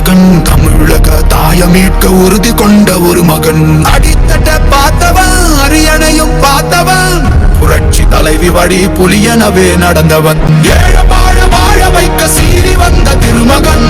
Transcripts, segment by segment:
நாயகன் தமிழக தாயமீட்க உறுதி கொண்ட ஒரு மகன். அடித்தட்ட பார்த்தவன் அரியணையும் பார்த்தவன். புரட்சி தலைவி வழி புலியனவே நடந்தவன். ஏழ வாழ வாழ வைக்க சீறி வந்த திருமகன்.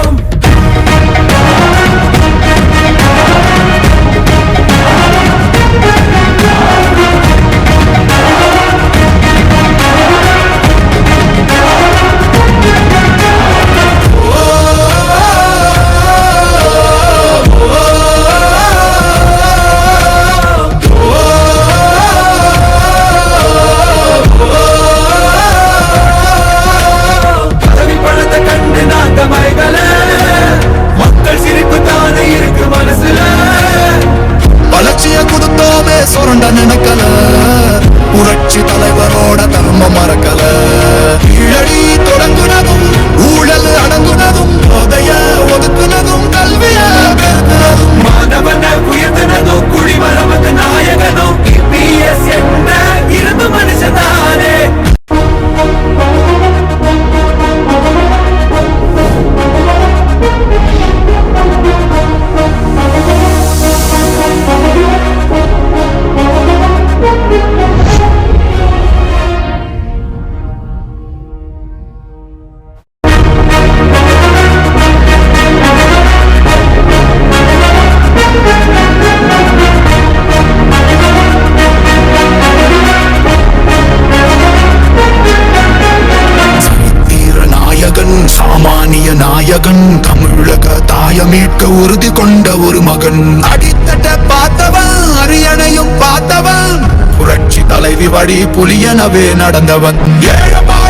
சாமானிய நாயகன் தமிழக தாயமீட்க உறுதி கொண்ட ஒரு மகன். அடித்தட்ட பார்த்தவன் அரியணையும் பார்த்தவன் புரட்சி தலைவி வழி புலியனவே நடந்தவன். ஏழமா